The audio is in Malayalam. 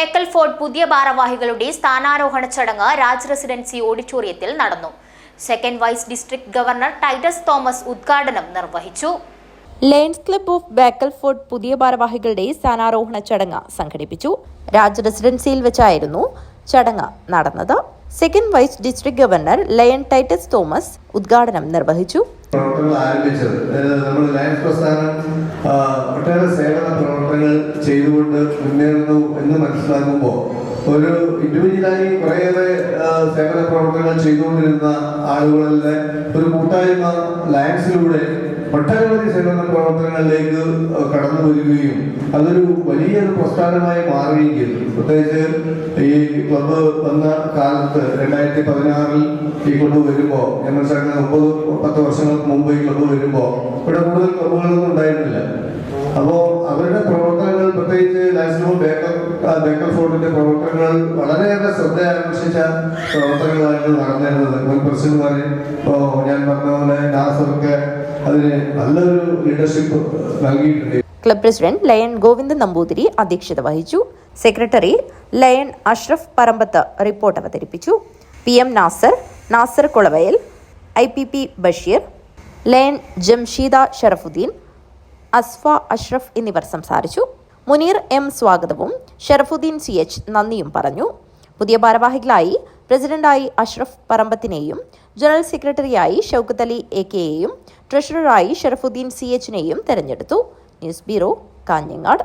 ബേക്കൽ ഫോർട്ട് പുതിയ ഭാരവാഹികളുടെ സ്ഥാനാരോഹണ ചടങ്ങ് രാജ് റെസിഡൻസി ഓഡിറ്റോറിയത്തിൽ നടന്നു. Second vice district governor Titus Thomas ഉദ്ഘാടനം നിർവഹിച്ചു. Lions club of Bekal fort പുതിയ ഭാരവാഹികളുടെ സ്ഥാനാരോഹണ ചടങ്ങ് സംഘടിപ്പിച്ചു. രാജ് റെസിഡൻസിയിൽ വെച്ചായിരുന്നു ചടങ്ങ് നടന്നത്. Second vice district governor Lion Titus Thomas ഉദ്ഘാടനം നിർവഹിച്ചു. പ്രവർത്തനങ്ങൾ ആരംഭിച്ചത്. നമ്മൾ ലയൺസ് പ്രസ്ഥാനം ഒട്ടേറെ ചെയ്തുകൊണ്ട് മുന്നേറുന്നു എന്ന് മനസ്സിലാക്കുമ്പോൾ ഒരു ഇൻഡിവിജ്വലായി കുറേയേറെ സേവന പ്രവർത്തനങ്ങൾ ചെയ്തുകൊണ്ടിരുന്ന ആളുകളുടെ ഒരു കൂട്ടായ്മ ലയൻസിലൂടെ ഒട്ടനവധി സേവന പ്രവർത്തനങ്ങളിലേക്ക് കടന്നു വരികയും അതൊരു വലിയൊരു പ്രസ്ഥാനമായി മാറുകയും ചെയ്തു. പ്രത്യേകിച്ച് ഈ ക്ലബ് വന്ന കാലത്ത് രണ്ടായിരത്തി പതിനാറിൽ ഈ ക്ലബ് വരുമ്പോൾ ഞാൻ മനസ്സിലാക്കുന്ന മുപ്പത് പത്ത് വർഷങ്ങൾക്ക് മുമ്പ് ഈ ക്ലബ് വരുമ്പോൾ ഇവിടെ കൂടുതൽ ക്ലബുകളൊന്നും ഉണ്ടായിരുന്നില്ല. അപ്പോൾ അവരുടെ നാഷണൽ ബേക്കർ ഫോർട്ടിന്റെ പ്രവർത്തനങ്ങൾ വളരെയേറെ ശ്രദ്ധ ആകർഷിച്ച പ്രവർത്തനങ്ങളായിരുന്നു നടന്നിരുന്നത്. മുൻ പ്രസിഡന്റുമാരെ ഇപ്പോൾ ഞാൻ പറഞ്ഞ പോലെ നാസർക്ക് അതിന് നല്ലൊരു ലീഡർഷിപ്പ് നൽകിയിട്ടുണ്ട്. Club president Lion Govindan Namboothiri അധ്യക്ഷത വഹിച്ചു. Secretary Lion Ashraf Parambath report അവതരിപ്പിച്ചു. P M Nasar Nasar Kulavayal I P P Basheer Lion Jamsheeda Sharafuddin Asfa Ashraf എന്നിവർ സംസാരിച്ചു. മുനീർ എം സ്വാഗതവും ഷെറഫുദ്ദീൻ സി എച്ച് നന്ദിയും പറഞ്ഞു. പുതിയ ഭാരവാഹികളായി പ്രസിഡന്റായി അഷ്റഫ് പറമ്പത്തിനെയും ജനറൽ സെക്രട്ടറിയായി ഷൗക്കത്ത് അലി എ കെയെയും ട്രഷററായി ഷെറഫുദ്ദീൻ സി എച്ചിനെയും തെരഞ്ഞെടുത്തു. News bureau Kanhangad.